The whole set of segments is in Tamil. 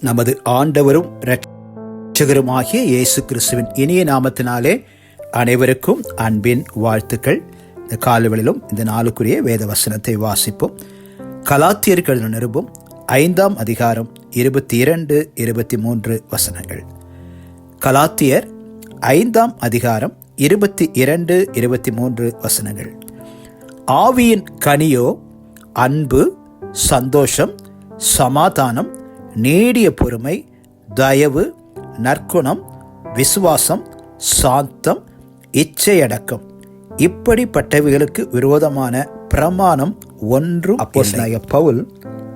நமது ஆண்டவரும் இரட்சகருமாகிய இயேசு கிறிஸ்துவின் இனிய நாமத்தினாலே அனைவருக்கும் அன்பின் வாழ்த்துக்கள். இந்த காலவெளிலும் இந்த நாளுக்குரிய வேத வசனத்தை வாசிப்போம். கலாத்தியர்கள் நிருபம் ஐந்தாம் அதிகாரம் இருபத்தி இரண்டு இருபத்தி மூன்று வசனங்கள். கலாத்தியர் ஐந்தாம் அதிகாரம் இருபத்தி இரண்டு இருபத்தி மூன்று வசனங்கள். ஆவியின் கனியோ அன்பு சந்தோஷம் சமாதானம் நீடிய பொறுமை தயவு நற்குணம் விசுவாசம் சாந்தம் இச்சையடக்கம். இப்படிப்பட்டவைகளுக்கு விரோதமான பிரமாணம் ஒன்றும் அப்போஸ்தலனாகிய பவுல்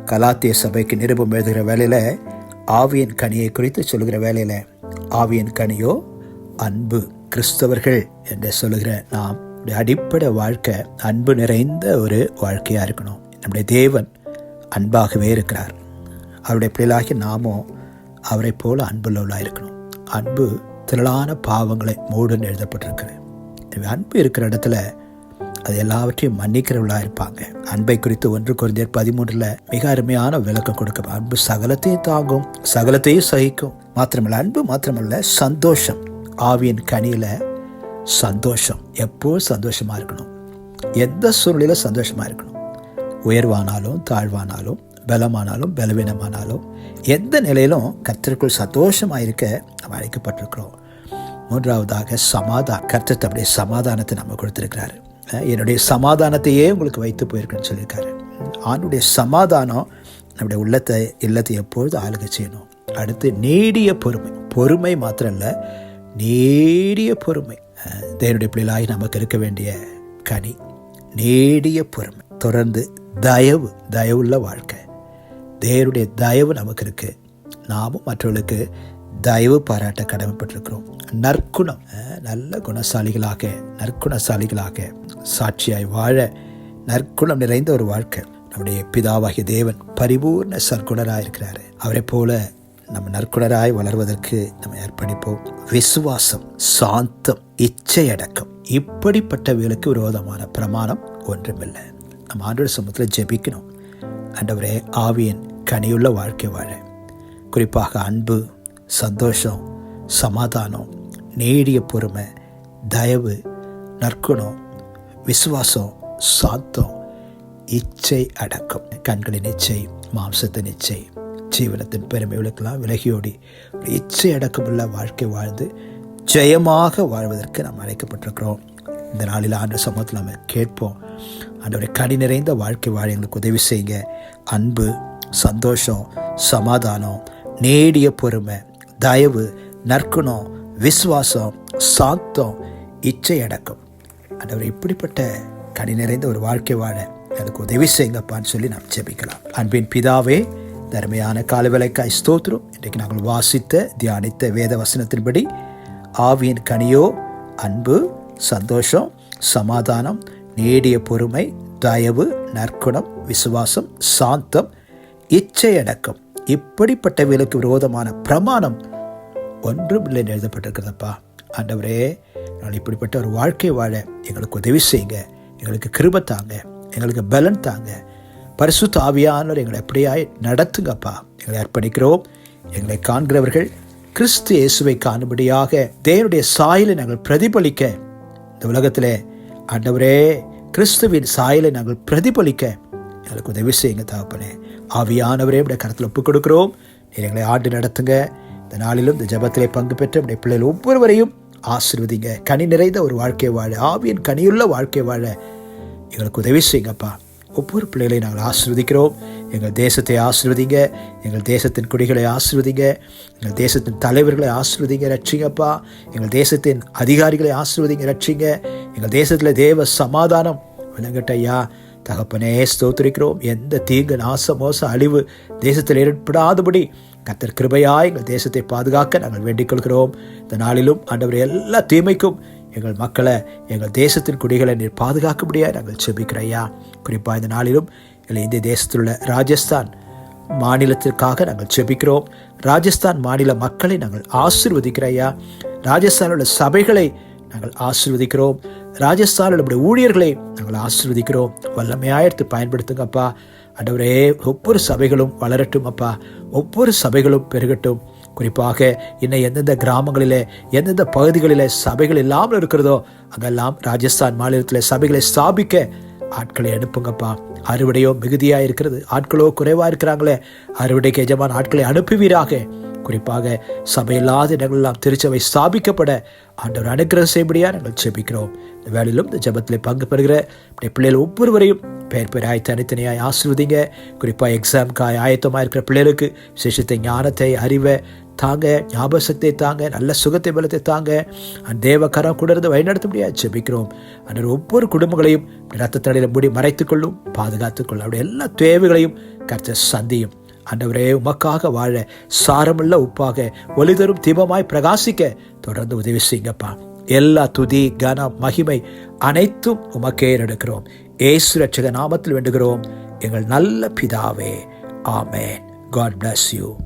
கலாத்திய சபைக்கு நிருபம் எழுதுகிற வேலையில் ஆவியின் கனியை குறித்து சொல்லுகிற வேலையில் ஆவியின் கனியோ அன்பு கிறிஸ்தவர்கள் என்று சொல்லுகிற நாம் அடிப்படை வாழ்க்கை அன்பு நிறைந்த ஒரு வாழ்க்கையாக இருக்கணும். நம்முடைய தேவன் அன்பாகவே இருக்கிறார். அவருடைய பிள்ளைகளாகி நாமும் அவரை போல அன்புள்ளவளாக இருக்கணும். அன்பு திரளான பாவங்களை மூடுன்னு எழுதப்பட்டிருக்கிறது எனவே அன்பு இருக்கிற இடத்துல அது எல்லாவற்றையும் மன்னிக்கிறவர்களாக இருப்பாங்க. அன்பை குறித்து ஒன்று குறைந்தர் பதிமூன்றில் மிக அருமையான விளக்கம் கொடுக்க அன்பு சகலத்தையும் தாங்கும் சகலத்தையும் சகிக்கும். மாத்திரமல்ல அன்பு மாத்திரமல்ல சந்தோஷம். ஆவியின் கனியில் சந்தோஷம். எப்போ சந்தோஷமாக இருக்கணும். எந்த சூழ்நிலையில் சந்தோஷமாக இருக்கணும். உயர்வானாலும் தாழ்வானாலும் பலமானாலும் பலவீனமானாலும் எந்த நிலையிலும் கர்த்தருக்குள் சந்தோஷமாக இருக்க நம்ம அழைக்கப்பட்டிருக்கிறோம். மூன்றாவதாக சமாதான் கர்த்தர் தம்முடைய சமாதானத்தை நம்ம கொடுத்துருக்கிறாரு. என்னுடைய சமாதானத்தையே உங்களுக்கு வைத்து போயிருக்குன்னு சொல்லியிருக்காரு. ஆணுடைய சமாதானம் நம்முடைய உள்ளத்தை இல்லத்தை எப்பொழுது ஆளுகை செய்யணும்? அடுத்து நீடிய பொறுமை. பொறுமை மாத்திரம் இல்லை நீடிய பொறுமை. தேவனுடைய பிள்ளைகளாகி நமக்கு இருக்க வேண்டிய கனி. நீடிய பொறுமை. தொடர்ந்து தயவு தயவுள்ள வாழ்க்கை. தேவனுடைய தயவு நமக்கு இருக்குது நாமும் மற்றவர்களுக்கு தயவு பாராட்ட கடமைப்பட்டிருக்கிறோம். நற்குணம் நல்ல குணசாலிகளாக நற்குணசாலிகளாக சாட்சியாய் வாழ நற்குணம் நிறைந்த ஒரு வாழ்க்கை. நம்முடைய பிதாவாகிய தேவன் பரிபூர்ண சற்குணராக இருக்கிறாரு. அவரை போல நம்ம நற்குணராய் வளர்வதற்கு நம்ம அர்ப்பணிப்போம். விசுவாசம் சாந்தம் இச்சையடக்கம் இப்படிப்பட்டவைகளுக்கு விரோதமான பிரமாணம் ஒன்றுமில்லை. நம்ம ஆண்டோட சமூகத்தில் ஜெபிக்கணும். ஆண்டவரே ஆவியன் கனியுள்ள வாழ்க்கை வாழ. குறிப்பாக அன்பு சந்தோஷம் சமாதானம் நீடிய பொறுமை தயவு நற்குணம் விசுவாசம் சாத்தம் இச்சை அடக்கம். கண்களின் இச்சை மாம்சத்தின் இச்சை ஜீவனத்தின் பெருமைகளுக்கெல்லாம் விலகியோடி ஒரு இச்சை அடக்கமுள்ள வாழ்க்கை வாழ்ந்து ஜெயமாக வாழ்வதற்கு நாம் அழைக்கப்பட்டிருக்கிறோம். இந்த நாளில் ஆண்டு சமூகத்தில் நம்ம கேட்போம். ஆண்டவரை கனி நிறைந்த வாழ்க்கை வாழ எங்களுக்கு உதவி செய்யுங்க. அன்பு சந்தோஷம் சமாதானம் நேடிய பொறுமை தயவு நற்குணம் விசுவாசம் சாந்தம் இச்சை அடக்கம். ஆண்டவர் இப்படிப்பட்ட கனி நிறைந்த ஒரு வாழ்க்கை வாழ எனக்கு உதவி செய்யுங்கப்பான்னு சொல்லி நாம் ஜெபிக்கலாம். அன்பின் பிதாவே தருமையான காலவேளைக்காய் ஸ்தோத்திரம். இன்றைக்கு நாங்கள் வாசித்த தியானித்த வேத வசனத்தின்படி ஆவியின் கனியோ அன்பு சந்தோஷம் சமாதானம் நேடிய பொறுமை தயவு நற்குணம் விசுவாசம் சாந்தம் இச்சையடக்கம் இப்படிப்பட்டவர்களுக்கு விரோதமான பிரமாணம் ஒன்றும் இல்லை எழுதப்பட்டிருக்கிறதப்பா. ஆண்டவரே நான் இப்படிப்பட்ட ஒரு வாழ்க்கை வாழ எங்களுக்கு உதவி செய்யுங்க. எங்களுக்கு கிருபை தாங்க. எங்களுக்கு பலன் தாங்க. பரிசுத்த ஆவியானவர் எங்களை எப்படியாய் நடத்துங்கப்பா. எங்களை அர்ப்பணிக்கிறோம். எங்களை காண்கிறவர்கள் கிறிஸ்து இயேசுவை காணும்படியாக தேவனுடைய சாயலை நாங்கள் பிரதிபலிக்க. இந்த உலகத்திலே ஆண்டவரே கிறிஸ்துவின் சாயலை நாங்கள் பிரதிபலிக்க. எங்களுக்கு உதவி செய்யுங்க தகப்பனே ஆவியானவரே இப்படி கருத்தில் ஒப்புக் கொடுக்குறோம் எங்களை ஆண்டு நடத்துங்க. இந்த நாளிலும் இந்த ஜபத்திலே பங்கு பெற்ற நம்முடைய பிள்ளைகள் ஒவ்வொருவரையும் ஆசீர்வதிங்க. கனி நிறைந்த ஒரு வாழ்க்கை வாழ ஆவியின் கனியுள்ள வாழ்க்கை வாழ எங்களுக்கு உதவி செய்யுங்கப்பா. ஒவ்வொரு பிள்ளைகளையும் நாங்கள் ஆசிர்வதிக்கிறோம். எங்கள் தேசத்தை ஆசீர்வதிங்க. எங்கள் தேசத்தின் குடிகளை ஆசீர்வதிங்க. எங்கள் தேசத்தின் தலைவர்களை ஆசீர்வதிங்க ரட்சிங்கப்பா. எங்கள் தேசத்தின் அதிகாரிகளை ஆசிர்வதிங்க ரட்சிங்க. எங்கள் தேசத்தில் தேவ சமாதானம் விளங்கட்டையா தகப்பனே ஸ்தோத்திரிக்கிறோம். எந்த தீங்கு நாச மோச அழிவு தேசத்தில் ஏற்படாதபடி கத்தர் கிருபையாய் எங்கள் தேசத்தை பாதுகாக்க நாங்கள் வேண்டிக் கொள்கிறோம் இந்த நாளிலும் ஆண்டவர் எல்லா தீமைக்கும் எங்கள் மக்களை எங்கள் தேசத்தின் குடிகளை நீர் பாதுகாக்கும்படியாக நாங்கள் செபிக்கிறையா குறிப்பாக இந்த நாளிலும் எங்கள் இந்திய தேசத்தில் உள்ள ராஜஸ்தான் மாநிலத்திற்காக நாங்கள் செபிக்கிறோம். ராஜஸ்தான் மாநில மக்களை நாங்கள் ஆசிர்வதிக்கிறையா ராஜஸ்தானில் உள்ள சபைகளை நாங்கள் ஆசிர்வதிக்கிறோம். ராஜஸ்தான் நம்முடைய ஊழியர்களை நாங்கள் ஆசிர்வதிக்கிறோம். வல்லமையாக எடுத்து பயன்படுத்துங்கப்பா அடவரே ஒவ்வொரு சபைகளும் வளரட்டும் அப்பா. ஒவ்வொரு சபைகளும் பெருகட்டும். குறிப்பாக இன்னும் எந்தெந்த கிராமங்களில் எந்தெந்த பகுதிகளில் சபைகள் இல்லாமல் இருக்கிறதோ அங்கெல்லாம் ராஜஸ்தான் மாநிலத்தில் சபைகளை ஸ்தாபிக்க ஆட்களை அனுப்புங்கப்பா அறுவடையோ மிகுதியாக இருக்கிறது ஆட்களோ குறைவாக இருக்கிறாங்களே அறுவடைக்கு எஜமான ஆட்களை அனுப்புவீராக. குறிப்பாக சபையில்லாத இடங்களெல்லாம் திருச்சபை ஸ்தாபிக்கப்பட ஆண்டவர் அனுக்கிரகம் செய்யபடியா நாங்கள் ஜெபிக்கிறோம். இந்த வேலையிலும் இந்த ஜபத்தில் பங்கு பெறுகிற பிள்ளைகள் ஒவ்வொருவரையும் பெயர் பெயராய் தனித்தனியாய் ஆசிர்வதிங்க. குறிப்பாக எக்ஸாமுக்காய் ஆயத்தமாக இருக்கிற பிள்ளைகளுக்கு விசேஷத்தை ஞானத்தை அறிவை தாங்க ஞாபகத்தை தாங்க நல்ல சுகத்தை பலத்தை தாங்க அந்த தேவக்கரம் கூட இருந்து வழிநடத்த முடியாது ஜெபிக்கிறோம். அந்த ஒவ்வொரு குடும்பங்களையும் ரத்த தடையில் மூடி மறைத்துக் கொள்ளும் பாதுகாத்துக் கொள்ளும் அவருடைய எல்லா தேவைகளையும் கருத்தை சந்தியும். ஆண்டவரே உமக்காக வாழ சாரமுள்ள உப்பாக ஒளிதரும் தீபமாய் பிரகாசிக்க தொடர்ந்து உதவி செய்யுங்கப்பா. எல்லா துதி கனம் மகிமை அனைத்தும் உமக்கே எடுக்கிறோம். ஏசு ரட்சக நாமத்தில் வேண்டுகிறோம். எங்கள் நல்ல பிதாவே ஆமேன். God bless you